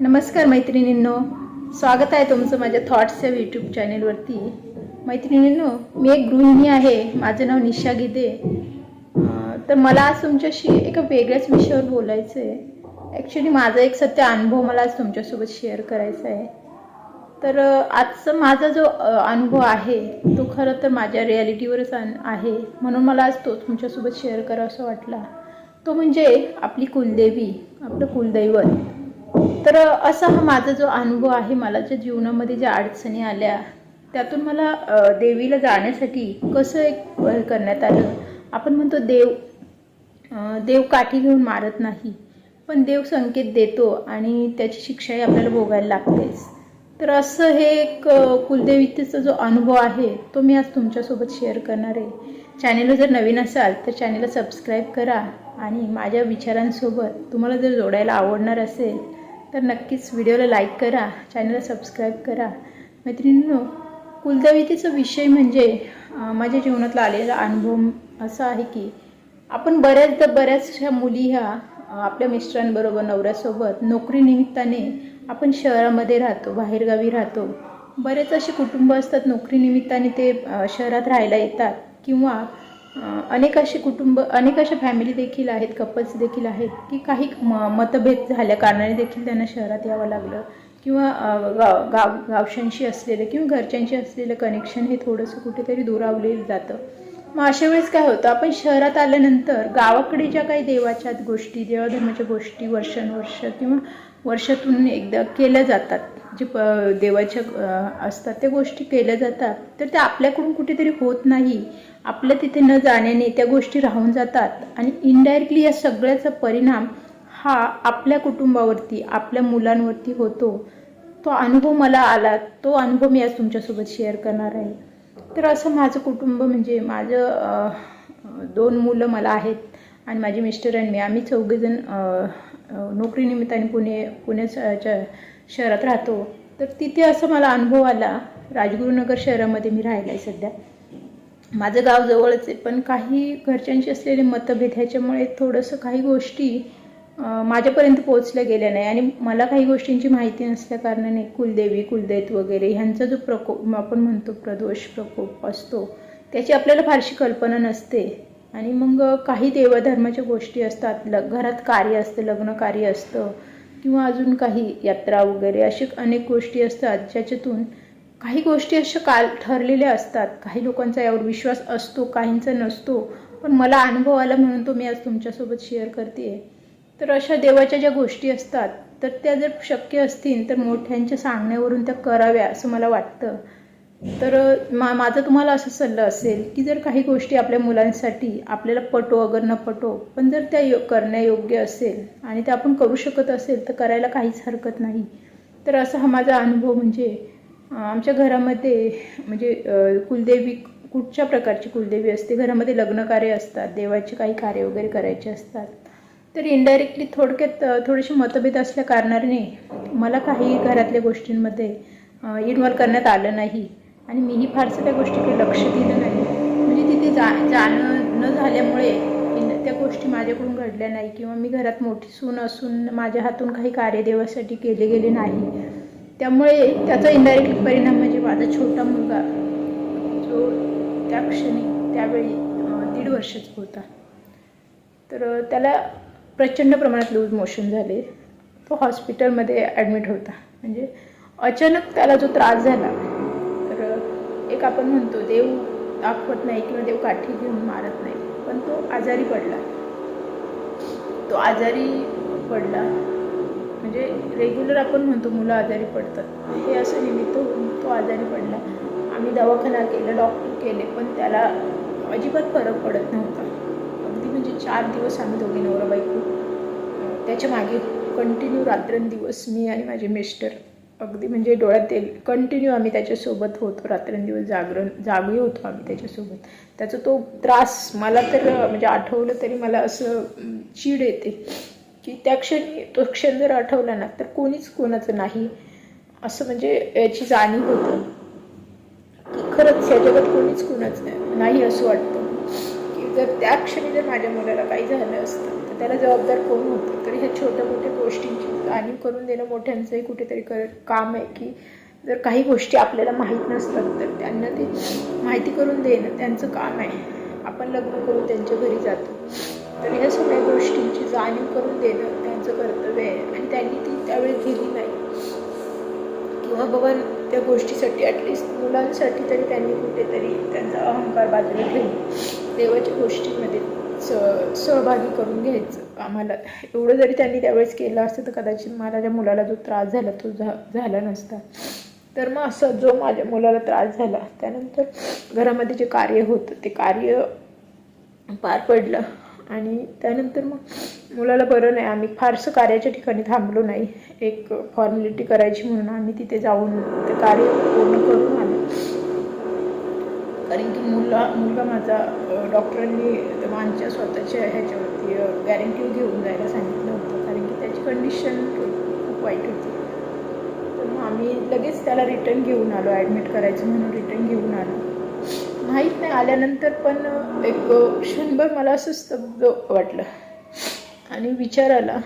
नमस्कार मैत्रिणींनो. स्वागत आहे तुमचं माझ्या थॉट्सच्या यूट्यूब चॅनेलवरती मैत्रिणींनो मी एक गृहिणी आहे. माझं नाव निशा गिदे. तर मला आज तुमच्याशी एका वेगळ्याच विषयावर बोलायचं आहे. ॲक्च्युली माझा एक सत्य अनुभव मला आज तुमच्यासोबत शेअर करायचा आहे. तर आजचा माझा जो अनुभव आहे तो खरं तर माझ्या रियालिटीवरच अन- आहे. म्हणून मला आज तो तुमच्यासोबत शेअर करावा असं वाटला. तो म्हणजे आपली कुलदेवी आपलं कुलदैवत. तर असा हा माझा जो अनुभव आहे मला ज्या जीवनामध्ये ज्या अडचणी आल्या त्यातून मला देवीला जाण्यासाठी कसं एक करण्यात आलं? आपण म्हणतो देव देव काठी घेऊन मारत नाही पण देव संकेत देतो आणि त्याची शिक्षाही आपल्याला भोगायला लागतेच. तर असं हे एक कुलदेवीतेचा जो अनुभव आहे तो मी आज तुमच्यासोबत शेअर करणार आहे. चॅनेलला जर नवीन असाल तर चॅनेलला सबस्क्राईब करा आणि माझ्या विचारांसोबत तुम्हाला जर जोडायला आवडणार असेल तर नक्कीच व्हिडिओला लाईक करा चॅनलला सबस्क्राईब करा. मैत्रिणींनो कुलदेवीतेचा विषय म्हणजे माझ्या जीवनातला आलेला अनुभव असा आहे की आपण बऱ्याचदा बऱ्याचशा मुली ह्या आपल्या मिस्टरांबरोबर नवऱ्यासोबत नोकरीनिमित्ताने आपण शहरामध्ये राहतो बाहेरगावी राहतो. बरेच असे कुटुंब असतात नोकरीनिमित्ताने ते शहरात राहायला येतात किंवा अनेक असे कुटुंब अनेक अशा फॅमिली देखील आहेत कपल्स देखील आहेत की काही म मतभेद झाल्या कारणाने देखील त्यांना शहरात यावं लागलं. किंवा गाव गाव गावशांशी असलेलं किंवा घरच्यांशी असलेलं कनेक्शन हे थोडंसं कुठेतरी दुरावले जातं. मग अशा वेळेस काय होतं? आपण शहरात आल्यानंतर गावाकडे ज्या काही देवाच्या गोष्टी देवाधर्माच्या गोष्टी वर्षानुवर्ष किंवा वर्षातून एकदा केल्या जातात. जे प देवाच्या असतात त्या गोष्टी केल्या जातात. तर त्या आपल्याकडून कुठेतरी होत नाही. आपल्या तिथे न जाण्याने त्या गोष्टी राहून जातात. आणि इनडायरेक्टली या सगळ्याचा परिणाम हा आपल्या कुटुंबावरती आपल्या मुलांवरती होतो. तो अनुभव मला आला. तो अनुभव मी आज तुमच्यासोबत शेअर करणार आहे. तर असं माझं कुटुंब म्हणजे माझं दोन मुलं मला आहेत आणि माझे मिस्टर आणि मी. आम्ही चौघेजण नोकरीनिमित्ताने पुणे पुण्याच्या शहरात राहतो. तर तिथे असं मला अनुभव आला राजगुरुनगर शहरामध्ये मी राहिला आहे सध्या. माझं गाव जवळच आहे पण काही घरच्यांशी असलेले मतभेद ह्याच्यामुळे थोडंसं काही गोष्टी माझ्यापर्यंत पोहोचल्या गेल्या नाही. आणि मला काही गोष्टींची माहिती नसल्या कारणाने कुलदेवी कुलदैत वगैरे ह्यांचा जो प्रकोप आपण म्हणतो प्रदोष प्रकोप असतो त्याची आपल्याला फारशी कल्पना नसते. आणि मग काही देवधर्माच्या गोष्टी असतात ल घरात कार्य असतं लग्न कार्य असतं किंवा अजून काही यात्रा वगैरे अशी अनेक गोष्टी असतात ज्याच्यातून काही गोष्टी अशा काल ठरलेल्या असतात. काही लोकांचा यावर विश्वास असतो काहींचा नसतो. पण मला अनुभव आला म्हणून तो मी आज तुमच्यासोबत शेअर करते तर अशा देवाच्या ज्या गोष्टी असतात तर त्या जर शक्य असतील तर मोठ्यांच्या सांगण्यावरून त्या कराव्या असं मला वाटतं. तर मा माझा तुम्हाला असं सल्ला असेल की जर काही गोष्टी आपल्या मुलांसाठी आपल्याला पटो अगर न पटो पण जर त्या यो करण्यायोग्य असेल आणि त्या आपण करू शकत असेल तर करायला काहीच हरकत नाही. तर असा हा माझा अनुभव म्हणजे आमच्या घरामध्ये म्हणजे कुलदेवी कुठच्या प्रकारची कुलदेवी असते? घरामध्ये लग्नकार्य असतात देवाचे काही कार्य वगैरे करायचे असतात. तर इनडायरेक्टली थोडक्यात थोडीशी थोडेसे मतभेद असल्या कारणाने मला काही घरातल्या गोष्टींमध्ये इन्व्हॉल्व करण्यात आलं नाही. आणि मीही फारसं त्या गोष्टीकडे लक्ष दिलं नाही. म्हणजे तिथे जा जाणं न झाल्यामुळे त्या गोष्टी माझ्याकडून घडल्या नाही किंवा मी घरात मोठी सून असून माझ्या हातून काही कार्यदेवासाठी केले गेले नाही. त्यामुळे त्याचा इनडायरेक्टली परिणाम म्हणजे माझा छोटा मुलगा जो त्या क्षणी त्यावेळी दीड वर्षाचा होता. तर त्याला प्रचंड प्रमाणात लूज मोशन झाले. तो हॉस्पिटलमध्ये ॲडमिट होता. म्हणजे अचानक त्याला जो त्रास झाला तर एक आपण म्हणतो देव दाखवत नाही किंवा देव काठी घेऊन मारत नाही. पण तो आजारी पडला. तो आजारी पडला. म्हणजे रेग्युलर आपण म्हणतो मुलं आजारी पडतात. हे असं निमित्त होऊन तो आजारी पडला. आम्ही दवाखाना केला डॉक्टर केले पण त्याला अजिबात फरक पडत नव्हता. म्हणजे चार दिवस आम्ही दोघे नवरा बायको. त्याच्यामागे कंटिन्यू रात्रंदिवस मी आणि माझे मिस्टर अगदी म्हणजे डोळ्यात तेल कंटिन्यू आम्ही त्याच्यासोबत होतो रात्रंदिवस जागरण जागे होतो आम्ही त्याच्यासोबत. त्याचा तो त्रास मला तर म्हणजे आठवलं तरी मला असं चीड येते की त्या क्षणी तो क्षण जर आठवला ना तर कोणीच कोणाचं नाही. असं म्हणजे याची जाणीव होतं. की खरंच या जगात कोणीच कोणाचं नाही असं वाटतं. जर त्या क्षणी जर माझ्या मुलाला काही झालं असतं तर त्याला जबाबदार कोण होतं? तर ह्या छोट्या मोठ्या गोष्टींची जाणीव करून देणं मोठ्यांचंही कुठेतरी कर काम आहे की जर काही गोष्टी आपल्याला माहीत नसतात तर त्यांना ते माहिती करून देणं त्यांचं काम आहे. आपण लग्न करून त्यांच्या घरी जातो. तर ह्या सगळ्या गोष्टींची जाणीव करून देणं त्यांचं कर्तव्य आहे आणि त्यांनी ती त्यावेळी दिली नाही. किंवा बाबा त्या गोष्टीसाठी ॲटलिस्ट मुलांसाठी तरी त्यांनी कुठेतरी त्यांचा अहंकार बाजूला ठेवला. देवाच्या गोष्टींमध्ये स सहभागी करून घ्यायचं. आम्हाला एवढं जरी त्यांनी त्यावेळेस केलं असतं तर कदाचित मला त्या मुलाला जो त्रास झाला तो झा झाला नसता. तर मग असं जो माझ्या मुलाला त्रास झाला त्यानंतर घरामध्ये जे कार्य होतं ते कार्य पार पडलं. आणि त्यानंतर मग मुलाला बरं नाही आम्ही फारसं कार्याच्या ठिकाणी थांबलो नाही. एक फॉर्मॅलिटी करायची म्हणून आम्ही तिथे जाऊन ते कार्य पूर्ण करून आलो. कारण की मुलगा मुलगा माझा डॉक्टरांनी आमच्या स्वतःच्या ह्याच्यावरती गॅरंटी घेऊन जायला सांगितलं होतं. कारण की त्याची कंडिशन खूप वाईट होती. तर मग आम्ही लगेच त्याला रिटर्न घेऊन आलो ॲडमिट करायचं म्हणून रिटर्न घेऊन आलो. माहीत नाही आल्यानंतर पण एक क्षणभर मला असं स्तब्ध वाटलं. आणि विचार आला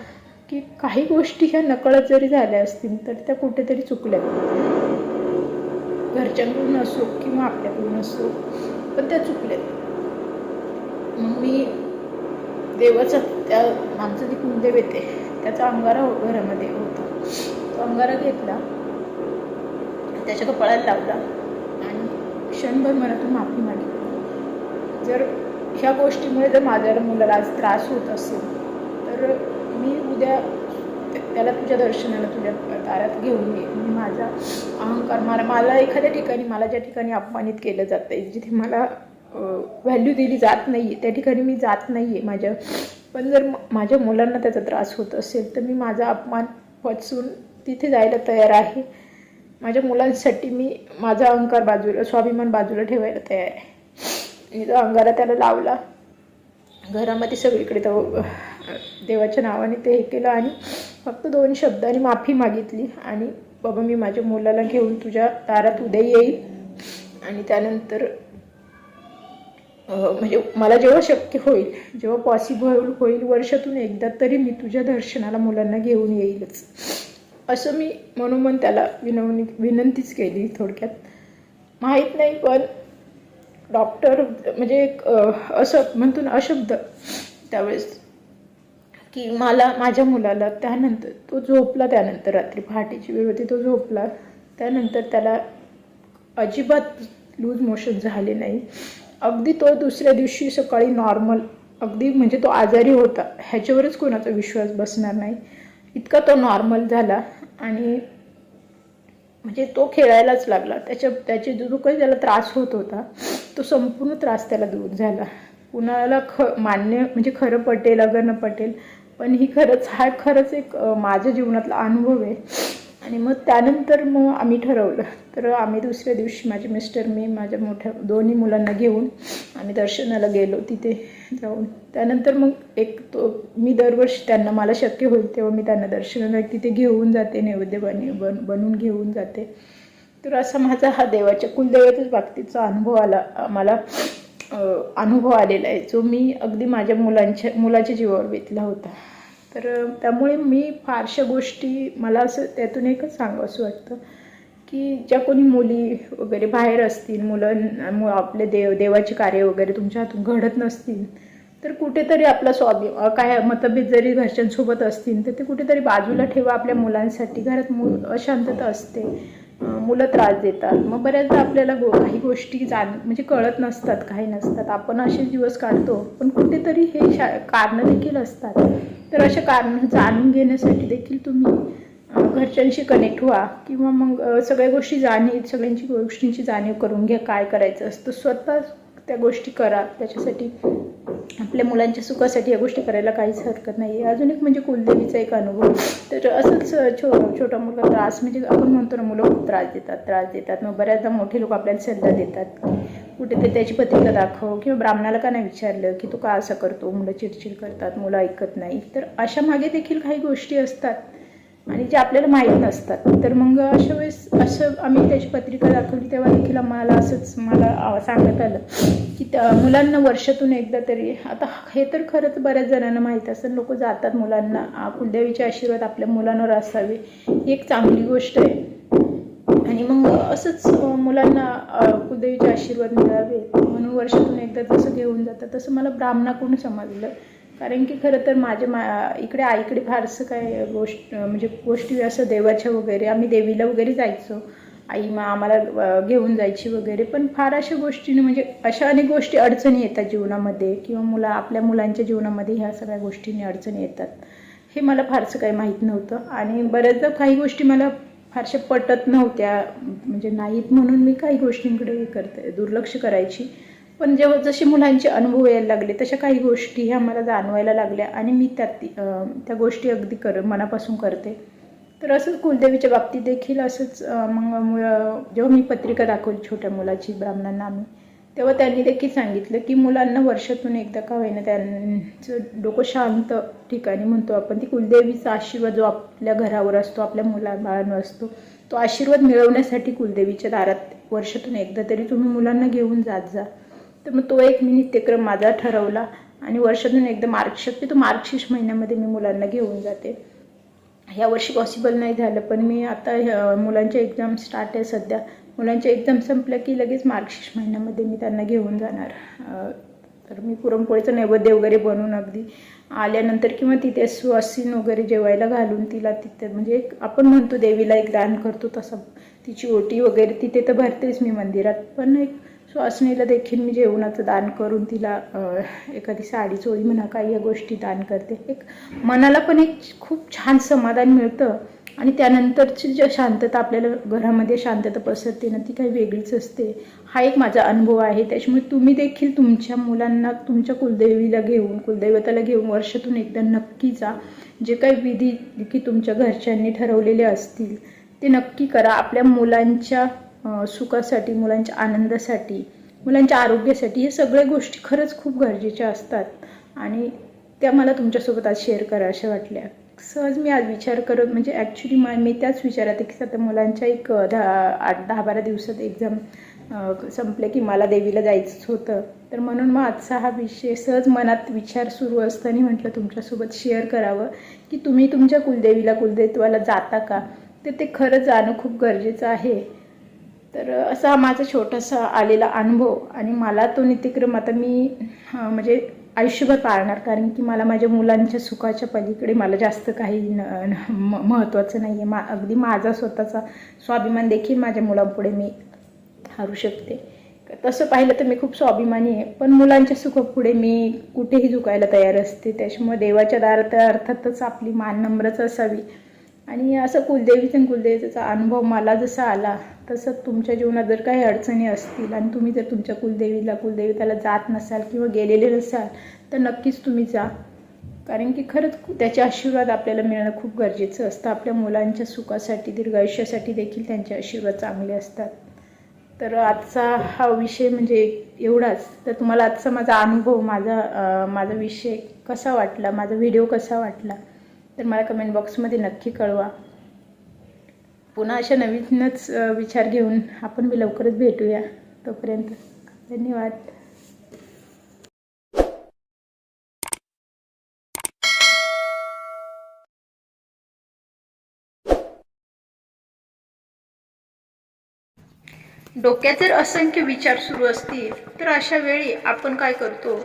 की काही गोष्टी ह्या नकळत जरी झाल्या असतील तर त्या कुठेतरी चुकल्या. घरच्यांकडून असो किंवा आपल्याकडून असो पण त्या चुकल्या. मग मी देवाचा त्या आमचं जे कुलदेव येते त्याचा अंगारा घरामध्ये होता. तो अंगारा घेतला त्याच्या कपाळाला लावला आणि क्षणभर मनातून माफी मागितली. जर ह्या गोष्टीमुळे जर माझ्या मुलाला आज त्रास होत असेल तर मी उद्या त्याला तुझ्या दर्शनाला तुझ्या दारात घेऊन ये. मी माझा अहंकार मला मला एखाद्या ठिकाणी मला ज्या ठिकाणी अपमानित केलं जातं आहे जिथे मला व्हॅल्यू दिली जात नाही आहे त्या ठिकाणी मी जात नाही आहे माझ्या पण जर म- माझ्या मुलांना त्याचा त्रास होत असेल तर मी माझा अपमान पचून तिथे जायला तयार आहे. माझ्या मुलांसाठी मी माझा अहंकार बाजूला स्वाभिमान बाजूला ठेवायला तयार आहे. मी तो अंगारा त्याला लावला घरामध्ये सगळीकडे तो देवाच्या नावाने ते हे केलं आणि फक्त दोन शब्दांनी माफी मागितली. आणि बाबा मी माझ्या मुलाला घेऊन तुझ्या दारात उद्या येईल. आणि त्यानंतर म्हणजे मला जेव्हा शक्य होईल जेव्हा पॉसिबल होईल वर्षातून एकदा तरी मी तुझ्या दर्शनाला मुलांना घेऊन येईलच. असं मी मनोमन त्याला विनवणी विनंतीच केली थोडक्यात. माहीत नाही पण डॉक्टर म्हणजे एक असं म्हणतो ना अशब्द त्यावेळेस की मला माझ्या मुलाला त्यानंतर तो झोपला त्यानंतर रात्री. पहाटेची वेळ होती तो झोपला. त्यानंतर त्याला अजिबात लूज मोशन झाले नाही. अगदी तो दुसऱ्या दिवशी सकाळी नॉर्मल अगदी म्हणजे तो आजारी होता ह्याच्यावरच कोणाचा विश्वास बसणार नाही. इतका तो नॉर्मल झाला आणि म्हणजे तो खेळायलाच लागला. त्याच्या त्याचे जो काही त्याला त्रास होत होता तो संपूर्ण त्रास त्याला दूर झाला. कुणाला ख मान्य म्हणजे खरं पटेल अगर न पटेल पण ही खरंच हा खरंच एक माझ्या जीवनातला अनुभव आहे. आणि मग त्यानंतर मग आम्ही ठरवलं तर आम्ही दुसऱ्या दिवशी माझे मिस्टर मी माझ्या मोठ्या दोन्ही मुलांना घेऊन आम्ही दर्शनाला गेलो तिथे जाऊन. त्यानंतर मग एक तो मी दरवर्षी त्यांना मला शक्य होईल तेव्हा मी त्यांना दर्शनाला तिथे घेऊन जाते नैवेद्य बन बन बनवून घेऊन जाते. तर असा माझा हा देवाच्या कुलदेवाच्याच बाबतीचा अनुभव आला मला अनुभव आलेला आहे जो मी अगदी माझ्या मुलांच्या मुलाच्या जीवावर बेतला होता. तर त्यामुळे मी फारशा गोष्टी मला असं त्यातून एकच सांगावं असं वाटतं की ज्या कोणी मुली वगैरे बाहेर असतील मुलं आपले देव देवाचे कार्य वगैरे तुमच्या हातून घडत नसतील तर कुठेतरी आपला स्वाभी काय मतभेद जरी घरच्यांसोबत असतील तर ते कुठेतरी बाजूला ठेवा आपल्या मुलांसाठी. घरात मु अशांतता असते. मुलं त्रास देतात. मग बऱ्याचदा आपल्याला गो काही गोष्टी जाण म्हणजे कळत नसतात काही नसतात. आपण असे दिवस काढतो पण कुठेतरी हे शा कारणं देखील असतात. तर अशा कारणं जाणून घेण्यासाठी देखील तुम्ही घरच्यांशी कनेक्ट व्हा किंवा मग सगळ्या गोष्टी जाणीव सगळ्यांची गोष्टींची जाणीव करून घ्या काय करायचं असतं. स्वतः त्या गोष्टी करा. त्याच्यासाठी आपल्या मुलांच्या सुखासाठी या गोष्टी करायला काहीच हरकत नाही. आहे अजून एक म्हणजे कुलदेवीचा एक अनुभव. तर असंच छो छोटा मुलगा त्रास म्हणजे आपण म्हणतो ना मुलं खूप त्रास देतात त्रास देतात. मग बऱ्याचदा मोठे लोक आपल्याला सल्ला देतात. कुठे ते त्याची पत्रिका दाखव किंवा ब्राह्मणाला का नाही विचारलं की तू का असं करतो? मुलं चिडचिड करतात मुलं ऐकत नाही. तर अशा मागे देखील काही गोष्टी असतात. आणि जे आपल्याला माहीत नसतात. तर मग अशा वेळेस असं आम्ही त्याची पत्रिका दाखवली तेव्हा देखील आम्हाला असंच मला सांगत सांगण्यात आलं की त्या मुलांना वर्षातून एकदा तरी आता हे तर खरंच बऱ्याच जणांना माहीत असं लोक जातात मुलांना. कुलदेवीचे आशीर्वाद आपल्या मुलांवर असावे. ही एक चांगली गोष्ट आहे. आणि मग असंच मुलांना कुलदेवीचे आशीर्वाद मिळावे. म्हणून वर्षातून एकदा जसं घेऊन जातात तसं मला ब्राह्मणाकडून समजलं. कारण की खरं तर माझ्या मा इकडे आईकडे फारसं काय गोष्ट म्हणजे गोष्टी असं देवाच्या वगैरे आम्ही देवीला वगैरे जायचो. आई मा आम्हाला घेऊन जायची वगैरे. पण फार अशा गोष्टीने म्हणजे अशा अनेक गोष्टी अडचणी येतात जीवनामध्ये किंवा मुला आपल्या मुलांच्या जीवनामध्ये ह्या सगळ्या गोष्टींनी अडचणी येतात. हे मला फारसं काही माहीत नव्हतं. आणि बऱ्याचदा काही गोष्टी मला फारशा पटत नव्हत्या. म्हणजे नाहीत म्हणून मी काही गोष्टींकडे हे करते दुर्लक्ष करायची. पण जेव्हा जसे मुलांचे अनुभव यायला लागले तशा काही गोष्टी ह्या मला जाणवायला लागल्या आणि मी त्यात त्या गोष्टी अगदी कर मनापासून करते. तर असंच कुलदेवीच्या बाबतीत देखील असंच मग जेव्हा मी पत्रिका दाखवली छोट्या मुलाची ब्राह्मणांना आम्ही तेव्हा त्यांनी देखील सांगितलं की मुलांना वर्षातून एकदा का होईना त्यांचं डोकं शांत ठिकाणी म्हणतो आपण. ती कुलदेवीचा आशीर्वाद जो आपल्या घरावर असतो आपल्या मुला बाळांवर असतो तो आशीर्वाद मिळवण्यासाठी कुलदेवीच्या दारात वर्षातून एकदा तरी तुम्ही मुलांना घेऊन जात जा. तर मग तो एक मी नित्यक्रम माझा ठरवला. आणि वर्षातून एकदा मार्ग शक्यतो मार्गशीर्ष महिन्यामध्ये मी मुलांना घेऊन जाते. ह्या वर्षी पॉसिबल नाही झालं पण मी आता मुलांच्या एक्झाम स्टार्ट आहे सध्या. मुलांच्या एक्झाम संपल्या की लगेच मार्गशीर्ष महिन्यामध्ये मी त्यांना घेऊन जाणार. तर मी पुरणपोळीचं नैवेद्य वगैरे बनवून अगदी आल्यानंतर किंवा तिथे सुवासीन वगैरे जेवायला घालून तिला तिथे म्हणजे एक आपण म्हणतो देवीला एक दान करतो तसं. तिची ओटी वगैरे तिथे तर भरतेच मी मंदिरात. पण एक सुवासिनीला देखील मी जेवणाचं दान करून तिला एखादी साडी चोळी म्हणा काही या गोष्टी दान करते. एक मनाला पण एक खूप छान समाधान मिळतं. आणि त्यानंतरची जी शांतता आपल्याला घरामध्ये शांतता पसरते ना ती काही वेगळीच असते. हा एक माझा अनुभव आहे. त्याच्यामुळे तुम्ही देखील तुमच्या मुलांना तुमच्या कुलदेवीला घेऊन कुलदैवताला घेऊन वर्षातून एकदा नक्की जा. जे काही विधी की तुमच्या घरच्यांनी ठरवलेले असतील ते नक्की करा. आपल्या मुलांच्या सुखासाठी मुलांच्या आनंदासाठी मुलांच्या आरोग्यासाठी हे सगळ्या गोष्टी खरंच खूप गरजेच्या असतात. आणि त्या मला तुमच्यासोबत आज शेअर करा अशा वाटल्या. सहज मी आज विचार करत म्हणजे ॲक्च्युली म मी त्याच विचारात आहे की आता मुलांच्या एक दहा आठ दहा बारा दिवसात एक्झाम संपले की मला देवीला जायचंच होतं. तर म्हणून मग आजचा हा विषय सहज मनात विचार सुरू असताना म्हटलं तुमच्यासोबत शेअर करावं की तुम्ही तुमच्या कुलदेवीला कुलदैवताला जाता का? तर ते खरं जाणं खूप गरजेचं आहे. तर असा हा माझा छोटासा आलेला अनुभव आणि मला तो नित्यक्रम आता मी म्हणजे आयुष्यभर पाळणार. कारण की मला माझ्या मुलांच्या सुखाच्या पलीकडे मला जास्त काही न म- महत्त्वाचं नाही आहे मा अगदी माझा स्वतःचा स्वाभिमान देखील माझ्या मुलांपुढे मी हरू शकते. तसं पाहिलं तर मी खूप स्वाभिमानी आहे. पण मुलांच्या सुखापुढे मी कुठेही झुकायला तयार असते. त्याच्यामुळे देवाच्या दारात अर्थातच आपली मान नम्रच असावी. आणि असं कुलदेवीचं आणि कुलदेवीचा अनुभव मला जसा आला तसं तुमच्या जीवनात जर काही अडचणी असतील आणि तुम्ही जर तुमच्या कुलदेवीला कुलदेवताला जात नसाल किंवा गेलेले नसाल तर नक्कीच तुम्ही जा. कारण की खरंच त्याचे आशीर्वाद आपल्याला मिळणं खूप गरजेचं असतं. आपल्या मुलांच्या सुखासाठी दीर्घायुष्यासाठी देखील त्यांचे आशीर्वाद चांगले असतात. तर आजचा हा विषय म्हणजे एवढाच. तर तुम्हाला आजचा माझा अनुभव माझा माझा विषय कसा वाटला? माझा व्हिडिओ कसा वाटला? तर मला कमेंट बॉक्समध्ये नक्की कळवा. पुन्हा अशा नवीनच विचार घेऊन आपण मी लवकरच भेटूया. तोपर्यंत धन्यवाद. डोक्यात जर असंख्य विचार सुरू असतील तर अशा वेळी आपण काय करतो?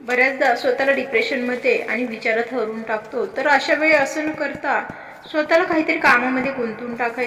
बऱ्याचदा स्वतःला डिप्रेशनमध्ये आणि विचारात हरवून टाकतो. तर अशा वेळी असं न करता स्वतःला काहीतरी कामामध्ये गुंतवून टाकायचं.